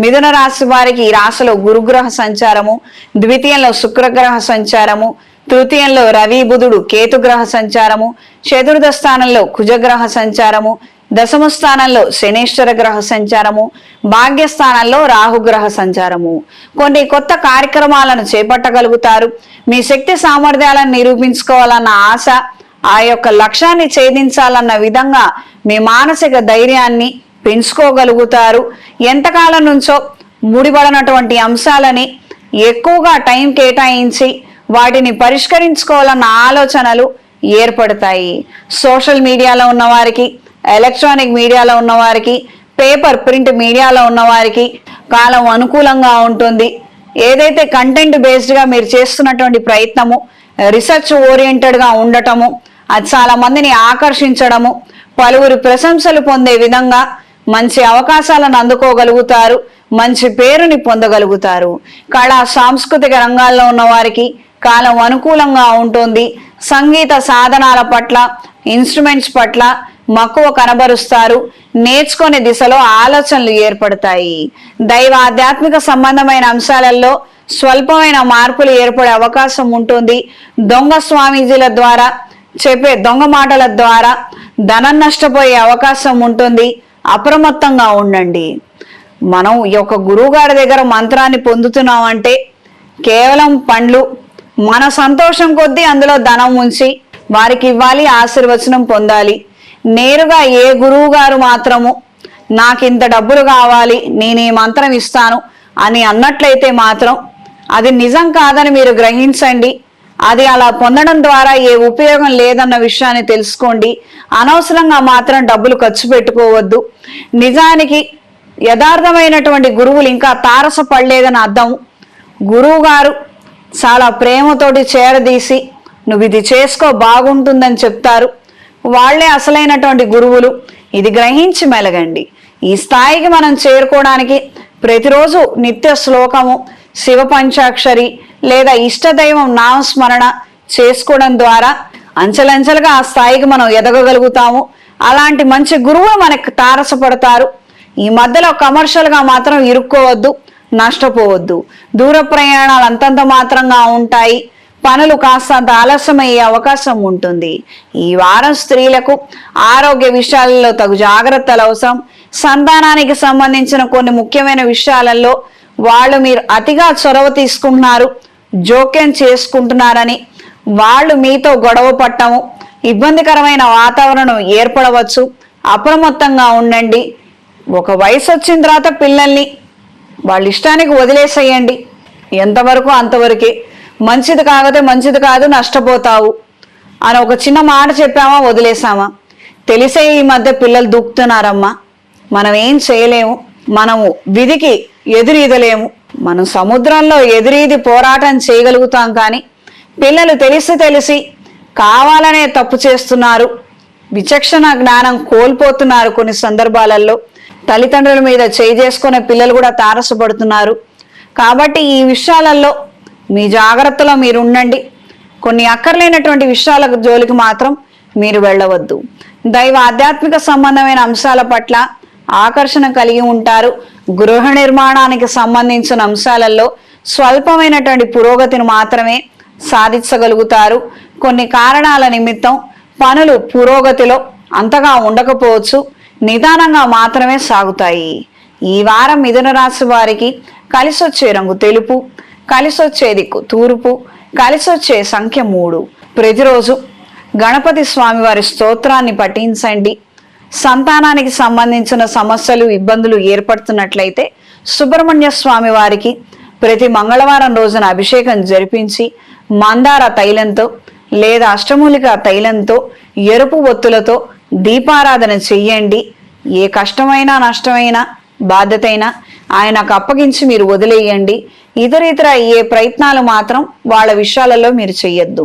మిథున రాశి వారికి ఈ రాశిలో గురుగ్రహ సంచారము ద్వితీయంలో శుక్రగ్రహ సంచారము తృతీయంలో రవి బుధుడు కేతుగ్రహ సంచారము చతుర్థ స్థానంలో కుజగ్రహ సంచారము దశమ స్థానంలో శనేశ్వర గ్రహ సంచారము భాగ్యస్థానంలో రాహుగ్రహ సంచారము. కొన్ని కొత్త కార్యక్రమాలను చేపట్టగలుగుతారు. మీ శక్తి సామర్థ్యాలను నిరూపించుకోవాలన్న ఆశ ఆ యొక్క లక్ష్యాన్ని ఛేదించాలన్న విధంగా మీ మానసిక ధైర్యాన్ని పెంచుకోగలుగుతారు. ఎంతకాలం నుంచో ముడిపడినటువంటి అంశాలని ఎక్కువగా టైం కేటాయించి వాటిని పరిష్కరించుకోవాలన్న ఆలోచనలు ఏర్పడతాయి. సోషల్ మీడియాలో ఉన్నవారికి ఎలక్ట్రానిక్ మీడియాలో ఉన్నవారికి పేపర్ ప్రింట్ మీడియాలో ఉన్నవారికి కాలం అనుకూలంగా ఉంటుంది. ఏదైతే కంటెంట్ బేస్డ్గా మీరు చేస్తున్నటువంటి ప్రయత్నము రీసెర్చ్ ఓరియంటెడ్గా ఉండటము అది చాలా మందిని ఆకర్షించడము పలువురు ప్రశంసలు పొందే విధంగా మంచి అవకాశాలను అందుకోగలుగుతారు మంచి పేరుని పొందగలుగుతారు. కళా సాంస్కృతిక రంగాల్లో ఉన్న వారికి కాలం అనుకూలంగా ఉంటుంది. సంగీత సాధనాల పట్ల ఇన్స్ట్రుమెంట్స్ పట్ల మక్కువ కనబరుస్తారు. నేర్చుకునే దిశలో ఆలోచనలు ఏర్పడతాయి. దైవ ఆధ్యాత్మిక సంబంధమైన అంశాలలో స్వల్పమైన మార్పులు ఏర్పడే అవకాశం ఉంటుంది. దొంగ స్వామీజీల ద్వారా చెప్పే దొంగ మాటల ద్వారా ధనం నష్టపోయే అవకాశం ఉంటుంది. అప్రమత్తంగా ఉండండి. మనం ఈ యొక్క గురువుగారి దగ్గర మంత్రాన్ని పొందుతున్నామంటే కేవలం పండ్లు మన సంతోషం కొద్దీ అందులో ధనం ఉంచి వారికి ఇవ్వాలి ఆశీర్వచనం పొందాలి. నేరుగా ఏ గురువు గారు మాత్రము నాకు ఇంత డబ్బులు కావాలి నేను ఈ మంత్రం ఇస్తాను అని అన్నట్లయితే మాత్రం అది నిజం కాదని మీరు గ్రహించండి. అది అలా పొందడం ద్వారా ఏ ఉపయోగం లేదన్న విషయాన్ని తెలుసుకోండి. అనవసరంగా మాత్రం డబ్బులు ఖర్చు పెట్టుకోవద్దు. నిజానికి యథార్థమైనటువంటి గురువులు ఇంకా తారసపడలేదని అర్థం. గురువు గారు చాలా ప్రేమతోటి చేరదీసి నువ్వు ఇది చేసుకో బాగుంటుందని చెప్తారు. వాళ్ళే అసలైనటువంటి గురువులు. ఇది గ్రహించి మెలగండి. ఈ స్థాయికి మనం చేరుకోవడానికి ప్రతిరోజు నిత్య శ్లోకము శివ పంచాక్షరి లేదా ఇష్టదైవం నామస్మరణ చేసుకోవడం ద్వారా అంచెలంచెలుగా ఆ స్థాయికి మనం ఎదగగలుగుతాము. అలాంటి మంచి గురువులు మనకు తారసపడతారు. ఈ మధ్యలో కమర్షియల్గా మాత్రం ఇరుక్కోవద్దు నష్టపోవద్దు. దూర ప్రయాణాలు అంతంత మాత్రంగా ఉంటాయి. పనులు కాస్తంత ఆలస్యమయ్యే అవకాశం ఉంటుంది. ఈ వారం స్త్రీలకు ఆరోగ్య విషయాలలో తగు జాగ్రత్తలు అవసరం. సంతానానికి సంబంధించిన కొన్ని ముఖ్యమైన విషయాలలో వాళ్ళు మీరు అతిగా చొరవ తీసుకుంటున్నారు. జోక్యం చేసుకుంటున్నారని వాళ్ళు మీతో గొడవ పట్టము ఇబ్బందికరమైన వాతావరణం ఏర్పడవచ్చు. అప్రమత్తంగా ఉండండి. ఒక వయసు వచ్చిన తర్వాత పిల్లల్ని వాళ్ళ ఇష్టానికి వదిలేసేయండి. ఎంతవరకు అంతవరకే. మంచిది కాకపోతే మంచిది కాదు నష్టపోతావు అని ఒక చిన్న మాట చెప్పామా వదిలేసామా? తెలిసే ఈ మధ్య పిల్లలు దూకుతున్నారమ్మా. మనం ఏం చేయలేము. మనము విధికి ఎదురీదలేము మనం సముద్రంలో ఎదురీది పోరాటం చేయగలుగుతాం కానీ పిల్లలు తెలిసి తెలిసి కావాలనే తప్పు చేస్తున్నారు. విచక్షణ జ్ఞానం కోల్పోతున్నారు కొన్ని సందర్భాలలో. తల్లిదండ్రుల మీద చేయి చేసుకునే పిల్లలు కూడా తారసపడుతున్నారు. కాబట్టి ఈ విషయాలలో మీ జాగ్రత్తలో మీరు ఉండండి కొన్ని అక్కర్లేనటువంటి విషయాల జోలికి మాత్రం మీరు వెళ్ళవద్దు. దైవ ఆధ్యాత్మిక సంబంధమైన అంశాల పట్ల ఆకర్షణ కలిగి ఉంటారు. గృహ నిర్మాణానికి సంబంధించిన అంశాలలో స్వల్పమైనటువంటి పురోగతిని మాత్రమే సాధించగలుగుతారు. కొన్ని కారణాల నిమిత్తం పనులు పురోగతిలో అంతగా ఉండకపోవచ్చు. నిదానంగా మాత్రమే సాగుతాయి. ఈ వారం మిథున రాశి వారికి కలిసొచ్చే రంగు తెలుపు కలిసొచ్చే దిక్కు తూర్పు కలిసొచ్చే సంఖ్య మూడు. ప్రతిరోజు గణపతి స్వామి వారి స్తోత్రాన్ని పఠించండి. సంతానానికి సంబంధించిన సమస్యలు ఇబ్బందులు ఏర్పడుతున్నట్లయితే సుబ్రహ్మణ్య స్వామి వారికి ప్రతి మంగళవారం రోజున అభిషేకం జరిపించి మందార తైలంతో లేదా అష్టమూలిక తైలంతో ఎరుపు ఒత్తులతో దీపారాధన చెయ్యండి. ఏ కష్టమైనా నష్టమైనా బాధ్యతైనా ఆయనకు అప్పగించి మీరు వదిలేయండి. ఇతర ఇతర ఏ ప్రయత్నాలు మాత్రం వాళ్ళ విషయాలలో మీరు చెయ్యొద్దు.